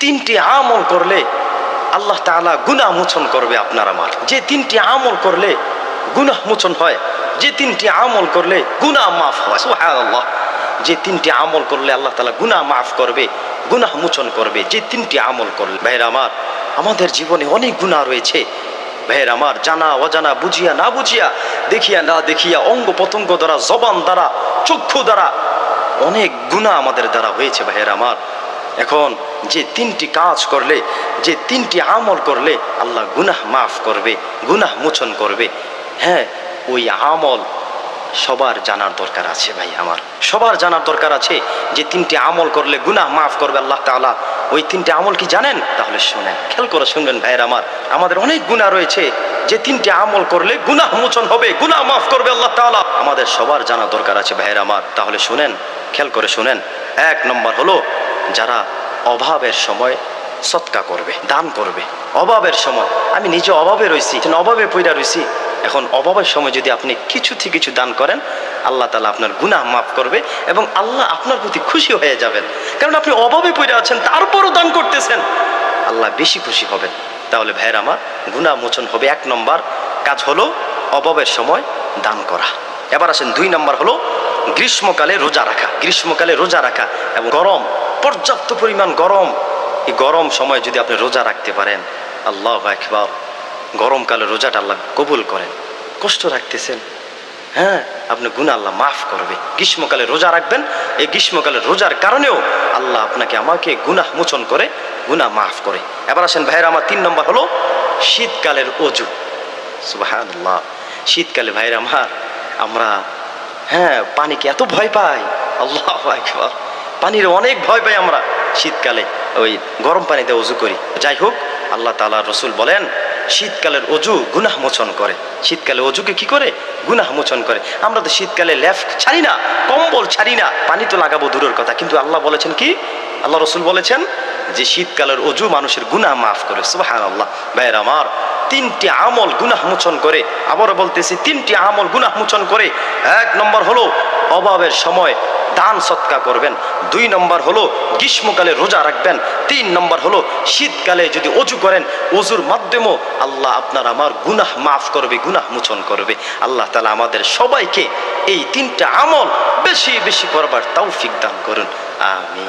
তিনটি আমল করলে আল্লাহ তাআলা গুনা মোচন করবে আপনার আমার। যে তিনটি আমল করলে গুনাহ মোচন হয়, যে তিনটি আমল করলে গুনাহ মাফ হয়, সুবহানাল্লাহ। যে তিনটি আমল করলে আল্লাহ তাআলা গুনা মাফ করবে, গুনাহ মোচন করবে, যে তিনটি আমল করলে। ভাইয়ের আমার, আমাদের জীবনে অনেক গুনাহ রয়েছে। ভাইয়ের আমার, জানা, অজানা, বুঝিয়া, না বুঝিয়া, দেখিয়া, না দেখিয়া, অঙ্গ প্রত্যঙ্গ দ্বারা, জবান দ্বারা, চক্ষু দ্বারা অনেক গুণা আমাদের দ্বারা হয়েছে ভাইয়ের আমার। এখন যে তিনটি কাজ করলে, যে তিনটি আমল করলে আল্লাহ গুনাহ মাফ করবে, গুনাহ মোচন করবে। হ্যাঁ ওই আমল সবার জানার দরকার আছে ভাই আমার। সবার জানার দরকার আছে যে তিনটি আমল করলে গুনাহ মাফ করবে আল্লাহ তাআলা। ওই তিনটি আমল কি জানেন? তাহলে শুনেন। খেয়াল করে শুনবেন ভাইয়ের আমার। আমাদের অনেক গুনাহ রয়েছে। যে তিনটি আমল করলে গুনাহ মোচন হবে, গুনাহ মাফ করবে আল্লাহ তাআলা। আমাদের সবার জানা দরকার আছে ভাইয়ের আমার। তাহলে শুনেন, খেয়াল করে শুনেন। এক নম্বর হলো যারা অভাবের সময় সৎকা করবে, দান করবে। অভাবের সময়, আমি নিজে অভাবে রয়েছি অভাবে পইরা রয়েছি এখন অভাবের সময় যদি আপনি কিছু থেকে কিছু দান করেন, আল্লাহ তালা আপনার গুনাহ মাফ করবে এবং আল্লাহ আপনার প্রতি খুশি হয়ে যাবেন। কারণ আপনি অভাবে পড়ে আছেন, তারপরও দান করতেছেন। আল্লাহ বেশি খুশি হবেন। তাহলে ভাইয়ের আমার, গুনাহ মোচন হবে এক নম্বর কাজ হলো অভাবের সময় দান করা। এবার আসেন দুই নম্বর হলো গ্রীষ্মকালে রোজা রাখা, গ্রীষ্মকালে রোজা রাখা এবং গরম, পর্যাপ্ত পরিমাণ গরম। এই গরম সময় যদি আপনি রোজা রাখতে পারেন, আল্লাহ একবার গরমকালে রোজাটা আল্লাহ কবুল করেন। কষ্ট রাখতেছেন? হ্যাঁ আপনি গুণা আল্লাহ মাফ করবে। গ্রীষ্মকালে রোজা রাখবেন, এই গ্রীষ্মকালে রোজার কারণেও আল্লাহ আপনাকে, আমাকে গুনাহ মোচন করে, গুনাহ মাফ করে। এবার আসেন ভাইয়ের, আমার তিন নম্বর হলো শীতকালের অজু। সুবাহান্লাহ শীতকালে ভাইয়ের, আমার, আমরা হ্যাঁ পানিকে এত ভয় পাই। আল্লাহ পানির অনেক ভয় পাই আমরা শীতকালে। ওই গরম পানিতে অজু করি। যাই হোক, আল্লাহ তালা রসুল বলেন, শীতকালের অজু গুনাহ মোচন করে। শীতকালে অজুকে কি করে? গুনাহ মোচন করে। আমরা তো শীতকালে লেফ ছাড়ি না, কম্বল ছাড়ি না, পানি তো লাগাবো দূরের কথা। কিন্তু আল্লাহ বলেছেন কি? আল্লাহ রসুল বলেছেন যে, শীতকালের অজু মানুষের গুনাহ মাফ করে। সুবাহান আল্লাহ ভাইয়ের আমার তিনটি আমল গুনাহ মোচন করে। আবারও বলতেছি, তিনটি আমল গুনাহ মোচন করে। এক নম্বর হলো অভাবের সময় দান সৎকা করবেন। দুই নম্বর হলো গ্রীষ্মকালে রোজা রাখবেন। তিন নম্বর হলো শীতকালে যদি অজু করেন, অজুর মাধ্যমেও আল্লাহ আপনার আমার গুনাহ মাফ করবে, গুনাহ মোচন করবে। আল্লাহ তালা আমাদের সবাইকে এই তিনটা আমল বেশি বেশি করবার তৌফিক দান করুন। আমি